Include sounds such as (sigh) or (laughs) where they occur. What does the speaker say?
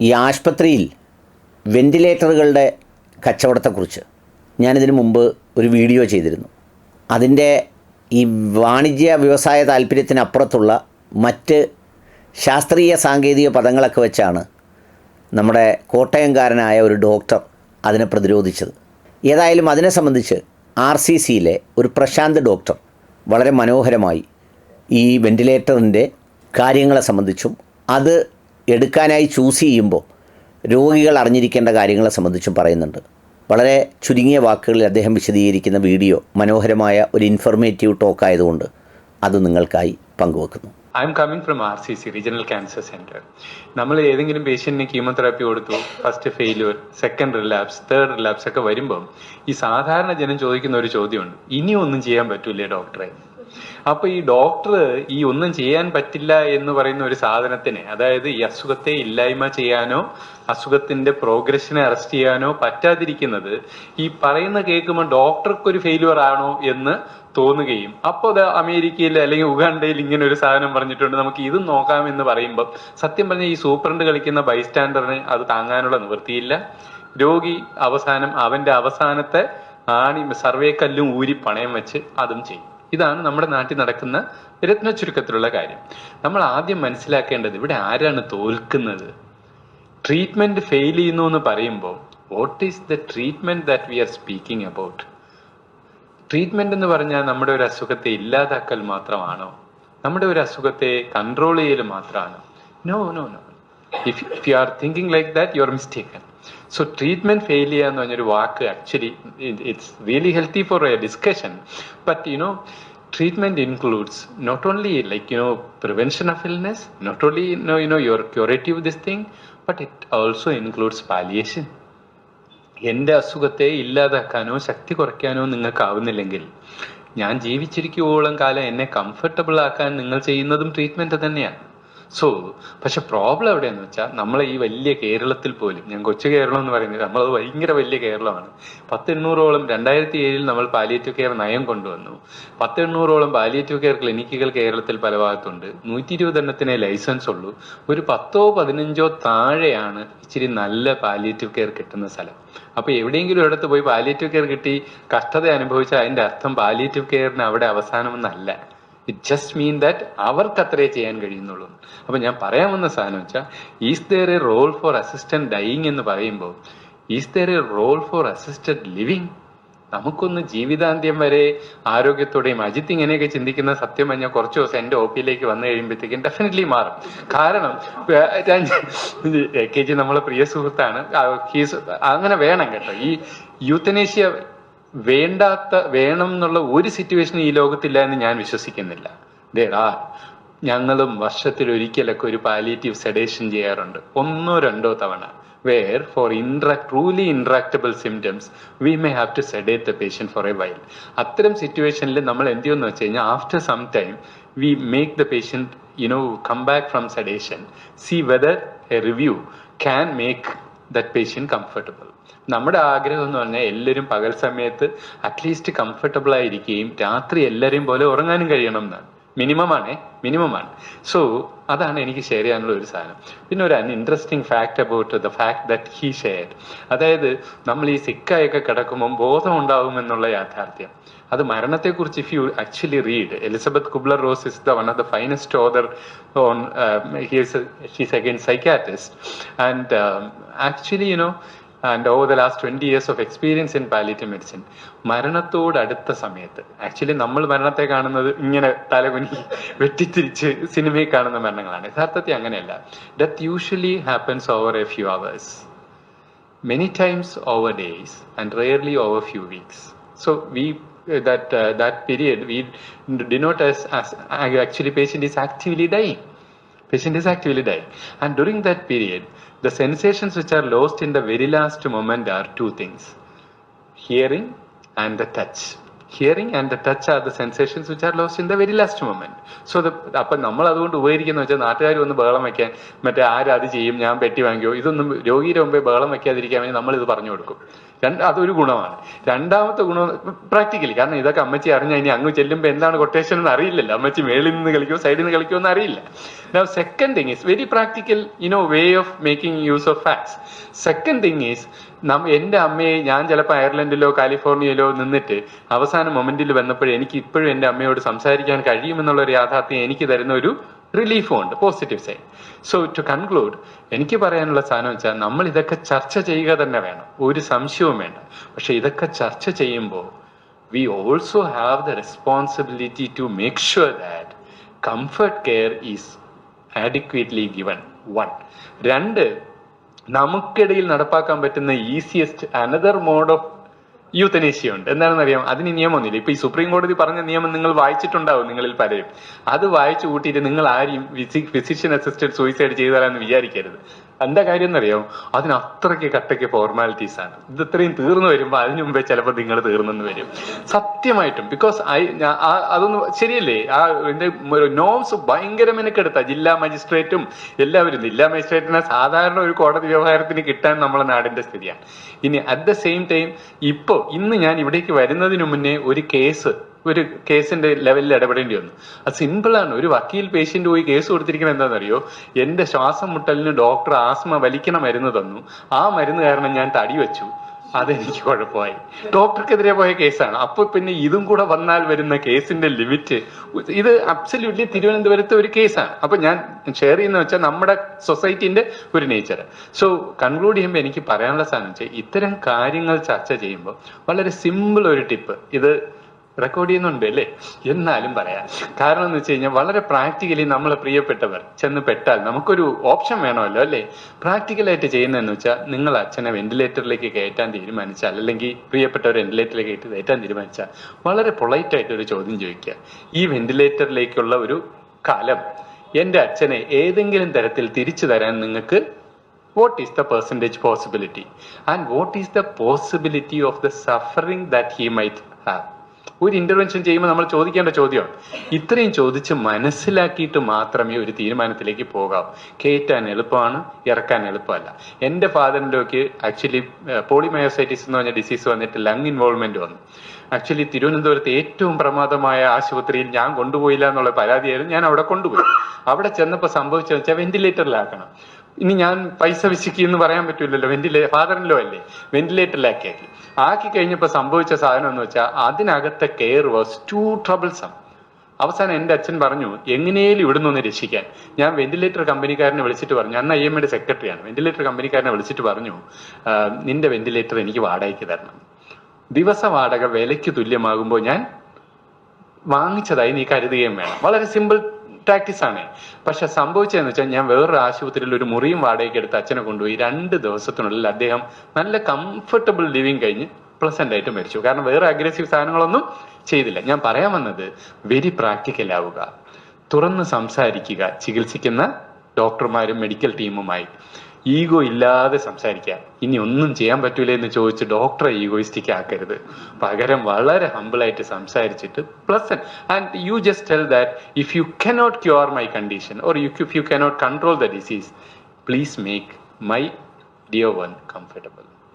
ഈ ആശുപത്രിയിൽ വെന്റിലേറ്ററുകളുടെ കച്ചവടത്തെക്കുറിച്ച് ഞാനിതിന് മുമ്പ് ഒരു വീഡിയോ ചെയ്തിരുന്നു. അതിന്റെ ഈ വാണിജ്യ വ്യവസായ താല്പര്യത്തിനപ്പുറത്തുള്ള മറ്റ് ശാസ്ത്രീയ സാങ്കേതിക പദങ്ങളൊക്കെ വെച്ചാണ് നമ്മുടെ കോട്ടയംകാരനായ ഒരു ഡോക്ടർ അതിനെ പ്രതിരോധിച്ചത്. ഏതായാലും അതിനെ സംബന്ധിച്ച് ആർ സി സിയിലെ ഒരു പ്രശാന്ത് ഡോക്ടർ വളരെ മനോഹരമായി ഈ വെന്റിലേറ്ററിന്റെ കാര്യങ്ങളെ സംബന്ധിച്ചും അത് എടുക്കാനായി ചൂസ് ചെയ്യുമ്പോൾ രോഗികൾ അറിഞ്ഞിരിക്കേണ്ട കാര്യങ്ങളെ സംബന്ധിച്ചും പറയുന്നുണ്ട്. വളരെ ചുരുങ്ങിയ വാക്കുകളിൽ അദ്ദേഹം വിശദീകരിക്കുന്ന വീഡിയോ മനോഹരമായ ഒരു ഇൻഫർമേറ്റീവ് ടോക്ക് ആയതുകൊണ്ട് അത് നിങ്ങൾക്കായി പങ്കുവെക്കുന്നു. I am coming from R C C regional cancer centre നമ്മൾ ഏതെങ്കിലും പേഷ്യന്റിന് കീമോതെറാപ്പി കൊടുത്തു first failure second relapse third relapse ഒക്കെ വരുമ്പം ഈ സാധാരണ ജനം ചോദിക്കുന്ന ഒരു ചോദ്യമുണ്ട്. ഇനിയൊന്നും ചെയ്യാൻ പറ്റൂലേ ഡോക്ടറെ അപ്പൊ ഈ ഡോക്ടർ ഈ ഒന്നും ചെയ്യാൻ പറ്റില്ല എന്ന് പറയുന്ന ഒരു സാധനത്തിന് അതായത് ഈ അസുഖത്തെ ഇല്ലായ്മ ചെയ്യാനോ അസുഖത്തിന്റെ പ്രോഗ്രഷനെ അറസ്റ്റ് ചെയ്യാനോ പറ്റാതിരിക്കുന്നത് ഈ പറയുന്ന കേൾക്കുമ്പോൾ ഡോക്ടർക്ക് ഒരു ഫെയിലുവർ ആണോ എന്ന് തോന്നുകയും അപ്പോൾ അത് അമേരിക്കയിൽ അല്ലെങ്കിൽ ഉഗാണ്ടയിൽ ഇങ്ങനെ ഒരു സാധനം പറഞ്ഞിട്ടുണ്ട് നമുക്ക് ഇത് നോക്കാം എന്ന് പറയുമ്പോൾ സത്യം പറഞ്ഞ ഈ സൂപ്രണ്ട് കളിക്കുന്ന ബൈസ്റ്റാൻഡറിന് അത് താങ്ങാനുള്ള നിവൃത്തിയില്ല. രോഗി അവസാനം അവന്റെ അവസാനത്തെ ആണി സർവേ കല്ലും ഊരി പണയം വെച്ച് അതും ചെയ്യും. ഇതാണ് നമ്മുടെ നാട്ടിൽ നടക്കുന്ന രത്ന ചുരുക്കത്തിലുള്ള കാര്യം. നമ്മൾ ആദ്യം മനസ്സിലാക്കേണ്ടത് ഇവിടെ ആരാണ് തോൽക്കുന്നത്? ട്രീറ്റ്മെന്റ് ഫെയിൽ ചെയ്യുന്നു എന്ന് പറയുമ്പോൾ what is the treatment that we are speaking about treatment എന്ന് പറഞ്ഞാൽ നമ്മുടെ ഒരു അസുഖത്തെ ഇല്ലാതാക്കൽ മാത്രമാണോ? നമ്മുടെ ഒരു അസുഖത്തെ കൺട്രോൾ ചെയ്യൽ മാത്രമാണോ? No no no if if you are thinking like that you are mistaken so treatment ചെയ്യുക എന്ന് പറഞ്ഞൊരു വാക്ക് actually it's really healthy for a discussion but you know treatment includes not only like you know prevention of illness not only you know you know your curative this thing but it also includes palliation. എന്റെ അസുഖത്തെ ഇല്ലാതാക്കാനോ ശക്തി കുറയ്ക്കാനോ നിങ്ങൾക്കാവുന്നില്ലെങ്കിൽ ഞാൻ ജീവിച്ചിരിക്കുവോളം കാലം എന്നെ comfortable ആക്കാൻ നിങ്ങൾ ചെയ്യുന്നതും treatment തന്നെയാണ്. സോ പക്ഷെ പ്രോബ്ലം എവിടെയെന്ന് വെച്ചാൽ നമ്മൾ ഈ വലിയ കേരളത്തിൽ പോലും ഞാൻ കൊച്ചു കേരളം എന്ന് പറയുന്നത് നമ്മളത് ഭയങ്കര വലിയ കേരളമാണ്. പത്ത് എണ്ണൂറോളം രണ്ടായിരത്തി ഏഴിൽ നമ്മൾ പാലിയേറ്റീവ് കെയർ നയം കൊണ്ടുവന്നു. പത്ത് എണ്ണൂറോളം പാലിയേറ്റീവ് കെയർ ക്ലിനിക്കുകൾ കേരളത്തിൽ പല ഭാഗത്തുണ്ട്. നൂറ്റി ഇരുപതെണ്ണത്തിനെ ലൈസൻസ് ഉള്ളൂ. ഒരു പത്തോ പതിനഞ്ചോ താഴെയാണ് ഇച്ചിരി നല്ല പാലിയേറ്റീവ് കെയർ കിട്ടുന്ന സ്ഥലം. അപ്പൊ എവിടെയെങ്കിലും ഒരിടത്ത് പോയി പാലിയേറ്റീവ് കെയർ കിട്ടി കഷ്ടത അനുഭവിച്ചാൽ അതിന്റെ അർത്ഥം പാലിയേറ്റീവ് കെയറിന് അവിടെ അവസാനമെന്നല്ല. ഇറ്റ് ജസ്റ്റ് മീൻ ദാറ്റ് അവർക്ക് അത്രേ ചെയ്യാൻ കഴിയുന്നുള്ളൂ. അപ്പൊ ഞാൻ പറയാൻ വന്ന സാധനം വെച്ചാൽ is there a role for assistant dying എന്ന് പറയുമ്പോൾ is there a role for assisted living നമുക്കൊന്ന് ജീവിതാന്ത്യം വരെ ആരോഗ്യത്തോടെയും അജിത്ത് ഇങ്ങനെയൊക്കെ ചിന്തിക്കുന്ന സത്യം പറഞ്ഞാൽ കുറച്ച് ദിവസം എന്റെ ഒ പിയിലേക്ക് വന്നു കഴിയുമ്പോഴത്തേക്കും ഡെഫിനറ്റ്ലി മാറും. കാരണം എ കെ ജി നമ്മളെ പ്രിയ സുഹൃത്താണ്. അങ്ങനെ വേണം കേട്ടോ. ഈ യൂത്തനേഷ്യ വേണ്ടാത്ത വേണം എന്നുള്ള ഒരു സിറ്റുവേഷൻ ഈ ലോകത്തില്ല എന്ന് ഞാൻ വിശ്വസിക്കുന്നില്ല. ദേടാ ഞങ്ങളും വർഷത്തിൽ ഒരിക്കലൊക്കെ ഒരു പാലിയേറ്റീവ് സെഡേഷൻ ചെയ്യാറുണ്ട്. ഒന്നോ രണ്ടോ തവണ. Where for intra truly intractable symptoms we may have to sedate the patient for a while അത്തരം സിറ്റുവേഷനിൽ നമ്മൾ എന്ത് ചെയ്യുമെന്ന് വെച്ച് കഴിഞ്ഞാൽ after some time we make the patient you know come back from sedation see whether a review can make that patient comfortable നമ്മുടെ ആഗ്രഹം എന്ന് പറഞ്ഞാൽ എല്ലാവരും പകൽ സമയത്ത് അറ്റ്ലീസ്റ്റ് കംഫർട്ടബിൾ ആയിരിക്കുകയും രാത്രി എല്ലാവരെയും പോലെ ഉറങ്ങാനും കഴിയണം എന്നാണ്. മിനിമം മിനിമമാണ് മിനിമം ആണ്. സോ അതാണ് എനിക്ക് ഷെയർ ചെയ്യാനുള്ള ഒരു സാധനം. പിന്നെ ഒരു interesting fact about the fact that he share അതായത് നമ്മൾ ഈ സിക്കായൊക്കെ കിടക്കുമ്പോൾ ബോധം ഉണ്ടാകുമെന്നുള്ള യാഥാർത്ഥ്യം. അത് മരണത്തെക്കുറിച്ച് if you actually read Elizabeth Kubler Ross is the one of the finest author on she's again psychiatrist and actually you know and over the last twenty years of experience in palliative medicine മരണത്തോട് അടുത്ത സമയത്ത് actually നമ്മൾ മരണത്തെ കാണുന്നത് ഇങ്ങനെ തലകുനി (laughs) വെട്ടിത്തിരിച്ച് സിനിമയിൽ കാണുന്ന മരണങ്ങളാണ്. യഥാർത്ഥത്തിൽ അങ്ങനെയല്ല. Death usually happens over a few hours many times over days and rarely over few weeks so we that uh, that period we denote as, as actually patient is actively dying. Patient is actively dying. And during that the sensations which are lost in the very last moment are two things. Hearing and the touch. Hearing and the touch are the sensations which are lost in the very last moment so the അപ്പൊ നമ്മൾ അതുകൊണ്ട് ഉപകരിക്കുന്ന വെച്ചാൽ നാട്ടുകാർ വന്ന് ബഹളം വെക്കാൻ മറ്റേ ആരും അത് ചെയ്യും ഞാൻ പെട്ടി വാങ്ങിയോ ഇതൊന്നും രോഗിയുടെ മുമ്പേ ബഹളം വെക്കാതിരിക്കാൻ വേണ്ടി നമ്മൾ ഇത് പറഞ്ഞു കൊടുക്കും. രണ്ട് അതൊരു ഗുണമാണ്. രണ്ടാമത്തെ ഗുണം പ്രാക്ടിക്കലി കാരണം ഇതൊക്കെ അമ്മച്ചി അറിഞ്ഞാൽ ഇനി അങ്ങ് ചെല്ലുമ്പോൾ എന്താണ് കൊട്ടേഷൻ എന്ന് അറിയില്ലല്ലോ. അമ്മച്ചി മേളിൽ നിന്ന് കളിക്കുമോ സൈഡിൽ നിന്ന് കളിക്കുമോ എന്ന് അറിയില്ല. Now second thing is very practical you way of making use of of second Second is നം എന്റെ അമ്മയെ ഞാൻ ചിലപ്പോൾ അയർലൻഡിലോ കാലിഫോർണിയയിലോ നിന്നിട്ട് അവസാന മൊമെന്റിൽ വന്നപ്പോൾ എനിക്ക് ഇപ്പോഴും എന്റെ അമ്മയോട് സംസാരിക്കാൻ കഴിയുമെന്നുള്ള ഒരു യാഥാർത്ഥ്യം എനിക്ക് തരുന്ന ഒരു റിലീഫും ഉണ്ട് positive side so to conclude എനിക്ക് പറയാനുള്ള സാധനം വെച്ചാൽ നമ്മൾ ഇതൊക്കെ ചർച്ച ചെയ്യുക തന്നെ വേണം. ഒരു സംശയവും വേണ്ട. പക്ഷെ ഇതൊക്കെ ചർച്ച ചെയ്യുമ്പോൾ we also have the responsibility to make sure that comfort care is adequately given one രണ്ട് നമുക്കിടയിൽ നടപ്പാക്കാൻ പറ്റുന്ന easiest another mode of euthanasia ഉണ്ട് എന്താണെന്ന് അറിയാം അതിന് നിയമമൊന്നുമില്ല. ഇപ്പൊ ഈ സുപ്രീം കോടതി പറഞ്ഞ നിയമം നിങ്ങൾ വായിച്ചിട്ടുണ്ടാവും നിങ്ങളിൽ പലരും. അത് വായിച്ചു കൂട്ടിയിട്ട് നിങ്ങൾ ആരെയും ഫിസിഷ്യൻ അസിസ്റ്റഡ് സൂയിസൈഡ് ചെയ്താലെന്ന് വിചാരിക്കരുത്. എന്താ കാര്യം എന്നറിയോ അതിന് അത്രയ്ക്ക് കട്ടയ്ക്ക് ഫോർമാലിറ്റീസ് ആണ്. ഇത് ഇത്രയും തീർന്നു വരുമ്പോൾ അതിനു മുമ്പേ ചിലപ്പോൾ നിങ്ങൾ തീർന്നെന്ന് വരും. സത്യമായിട്ടും. ബിക്കോസ് ഐ അതൊന്നും ശരിയല്ലേ? ആ എന്റെ നോംസ് ഭയങ്കര മെനക്കെടുത്ത. ജില്ലാ മജിസ്ട്രേറ്റും എല്ലാവരും. ജില്ലാ മജിസ്ട്രേറ്റിനെ സാധാരണ ഒരു കോടതി വ്യവഹാരത്തിന് കിട്ടാൻ നമ്മളെ നാടിന്റെ സ്ഥിതിയാണ്. ഇനി അറ്റ് ദ സെയിം ടൈം ഇപ്പോൾ ഇന്ന് ഞാൻ ഇവിടേക്ക് വരുന്നതിന് മുന്നേ ഒരു കേസ് ഒരു കേസിന്റെ ലെവലിൽ ഇടപെടേണ്ടി വന്നു. അത് സിമ്പിളാണ് ഒരു വക്കീൽ പേഷ്യന്റ് പോയി കേസ് കൊടുത്തിരിക്കുന്നത് എന്താണെന്നറിയോ? എന്റെ ശ്വാസം മുട്ടലിന് ഡോക്ടർ ആസ്മ വലിക്കണ മരുന്ന് തന്നു. ആ മരുന്ന് കാരണം ഞാൻ തടി വെച്ചു. അതെനിക്ക് കുഴപ്പമായി. ഡോക്ടർക്കെതിരെ പോയ കേസാണ്. അപ്പൊ പിന്നെ ഇതും കൂടെ വന്നാൽ വരുന്ന കേസിന്റെ ലിമിറ്റ് ഇത് അബ്സല്യൂട്ട്ലി തിരുവനന്തപുരത്തെ ഒരു കേസാണ്. അപ്പൊ ഞാൻ ഷെയർ ചെയ്യുന്ന വെച്ചാൽ നമ്മുടെ സൊസൈറ്റിന്റെ ഒരു നേച്ചർ സോ കൺക്ലൂഡ് ചെയ്യുമ്പോൾ എനിക്ക് പറയാനുള്ള സാധനം വെച്ചാൽ ഇത്തരം കാര്യങ്ങൾ ചർച്ച ചെയ്യുമ്പോൾ വളരെ സിമ്പിൾ ഒരു ടിപ്പ് ഇത് റെക്കോർഡ് ചെയ്യുന്നുണ്ട് അല്ലേ? എന്നാലും പറയാം. കാരണം എന്ന് വെച്ച് കഴിഞ്ഞാൽ വളരെ പ്രാക്ടിക്കലി നമ്മൾ പ്രിയപ്പെട്ടവർ ചെന്ന് പെട്ടാൽ നമുക്കൊരു ഓപ്ഷൻ വേണമല്ലോ അല്ലേ? പ്രാക്ടിക്കലായിട്ട് ചെയ്യുന്നതെന്ന് വെച്ചാൽ നിങ്ങൾ അച്ഛനെ വെന്റിലേറ്ററിലേക്ക് കയറ്റാൻ തീരുമാനിച്ചാൽ അല്ലെങ്കിൽ പ്രിയപ്പെട്ടവർ വെന്റിലേറ്ററിലേക്ക് കയറ്റാൻ തീരുമാനിച്ചാൽ വളരെ പൊളൈറ്റ് ആയിട്ട് ഒരു ചോദ്യം ചോദിക്കുക. ഈ വെന്റിലേറ്ററിലേക്കുള്ള ഒരു കാലം എന്റെ അച്ഛനെ ഏതെങ്കിലും തരത്തിൽ തിരിച്ചു തരാൻ നിങ്ങൾക്ക് what is the percentage possibility and what is the possibility of the suffering that he might have? ഒരു ഇന്റർവെൻഷൻ ചെയ്യുമ്പോൾ നമ്മൾ ചോദിക്കേണ്ട ചോദ്യമാണ്. ഇത്രയും ചോദിച്ച് മനസ്സിലാക്കിയിട്ട് മാത്രമേ ഒരു തീരുമാനത്തിലേക്ക് പോകാവൂ. കയറ്റാൻ എളുപ്പമാണ് ഇറക്കാൻ എളുപ്പമല്ല. എന്റെ ഫാദറിന്റെയൊക്കെ ആക്ച്വലി പോളിമയോസൈറ്റിസ് എന്ന് പറഞ്ഞ ഡിസീസ് വന്നിട്ട് ലങ് ഇൻവോൾവ്മെന്റ് വന്നു. ആക്ച്വലി തിരുവനന്തപുരത്ത് ഏറ്റവും പ്രമാദമായ ആശുപത്രിയിൽ ഞാൻ കൊണ്ടുപോയില്ല എന്നുള്ള പരാതിയായിരുന്നു ഞാൻ അവിടെ കൊണ്ടുപോയി അവിടെ ചെന്നപ്പോൾ സംഭവിച്ചതെന്ന് വെച്ചാൽ വെന്റിലേറ്ററിലാക്കണം ഇനി ഞാൻ പൈസ വിശിക്കുന്നു പറയാൻ പറ്റില്ലല്ലോ വെന്റിലേ ഫാദറിലോ അല്ലേ? വെന്റിലേറ്ററിലാക്കി ആക്കി. ആക്കി കഴിഞ്ഞപ്പോൾ സംഭവിച്ച സാധനം എന്ന് വെച്ചാൽ അതിനകത്തെ കെയർ വാസ് ടു ട്രബിൾസം അവസാനം എന്റെ അച്ഛൻ പറഞ്ഞു എങ്ങനെയും ഇവിടുന്ന് ഒന്ന് രക്ഷിക്കാൻ. ഞാൻ വെന്റിലേറ്റർ കമ്പനിക്കാരനെ വിളിച്ചിട്ട് പറഞ്ഞു. അന്ന് ഐ എം എയുടെ സെക്രട്ടറിയാണ് വെന്റിലേറ്റർ കമ്പനിക്കാരനെ വിളിച്ചിട്ട് പറഞ്ഞു നിന്റെ വെന്റിലേറ്റർ എനിക്ക് വാടകയ്ക്ക് തരണം. ദിവസ വാടക വിലയ്ക്ക് തുല്യമാകുമ്പോൾ ഞാൻ വാങ്ങിച്ചതായി നീ കരുതുകയും വേണം. വളരെ സിമ്പിൾ പ്രാക്ടീസ് ആണ്. പക്ഷെ സംഭവിച്ചതെന്ന് വെച്ചാൽ ഞാൻ വേറൊരു ആശുപത്രിയിൽ ഒരു മുറിയും വാടകയ്ക്ക് എടുത്ത് അച്ഛനെ കൊണ്ടുപോയി രണ്ട് ദിവസത്തിനുള്ളിൽ അദ്ദേഹം നല്ല കംഫർട്ടബിൾ ലിവിങ് കഴിഞ്ഞ് പ്ലസന്റ് ആയിട്ട് മരിച്ചു. കാരണം വേറെ അഗ്രസീവ് സാധനങ്ങളൊന്നും ചെയ്തില്ല. ഞാൻ പറയാൻ വന്നത് വെരി പ്രാക്ടിക്കൽ ആവുക. തുറന്ന് സംസാരിക്കുക. ചികിത്സിക്കുന്ന ഡോക്ടർമാരും മെഡിക്കൽ ടീമുമായി ഈഗോ ഇല്ലാതെ സംസാരിക്കുക ഇനി ഒന്നും ചെയ്യാൻ പറ്റൂല എന്ന് ചോദിച്ച് ഡോക്ടറെ ഈഗോയിസ്റ്റിക് ആക്കരുത്. പകരം വളരെ ഹമ്പിളായിട്ട് സംസാരിച്ചിട്ട് plus and you just tell that if you cannot cure my condition or you if you cannot control the disease please make my dear one comfortable